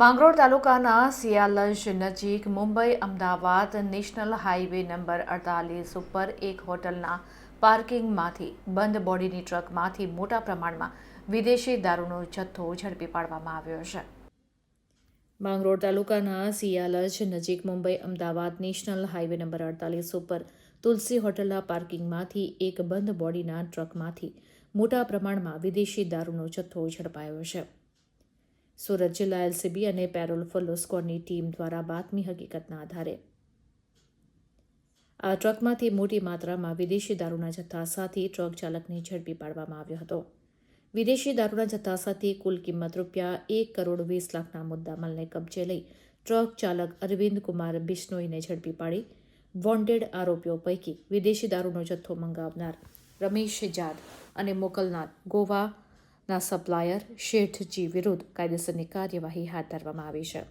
માંગરોળ તાલુકાના સિયાલજ નજીક Mumbai Ahmedabad national highway number અડતાલીસ ઉપર એક હોટલના પાર્કિંગમાંથી બંધ બોડીની ટ્રકમાંથી મોટા પ્રમાણમાં વિદેશી દારૂનો જથ્થો ઝડપી પાડવામાં આવ્યો છે. માંગરોળ તાલુકાના સિયાલજ નજીક Mumbai Ahmedabad national highway number અડતાલીસ ઉપર તુલસી હોટલના પાર્કિંગમાંથી એક બંધ બોડીના ટ્રકમાંથી મોટા પ્રમાણમાં વિદેશી દારૂનો જથ્થો ઝડપાયો છે. સુરત જિલ્લા એલસીબી અને પેરોલ ફોલો સ્કોડની ટીમ દ્વારા બાતમી હકીકતના આધારે. આ ટ્રકમાંથી મોટી માત્રામાં વિદેશી દારૂના જથ્થા સાથે ટ્રક ચાલકને ઝડપી પાડવામાં આવ્યો હતો. વિદેશી દારૂના જથ્થા સાથે કુલ કિંમત રૂપિયા એક કરોડ વીસ લાખના મુદ્દામાલને કબજે લઈ ટ્રક ચાલક અરવિંદ કુમાર બિશ્નોઈને ઝડપી પાડી. વોન્ટેડ આરોપીઓ પૈકી વિદેશી દારૂનો જથ્થો મંગાવનાર રમેશ જાદ અને મોકલનાર ગોવા ના સપ્લાયર શેઠજી વિરુદ્ધ કાયદેસરની કાર્યવાહી હાથ ધરવામાં આવી છે.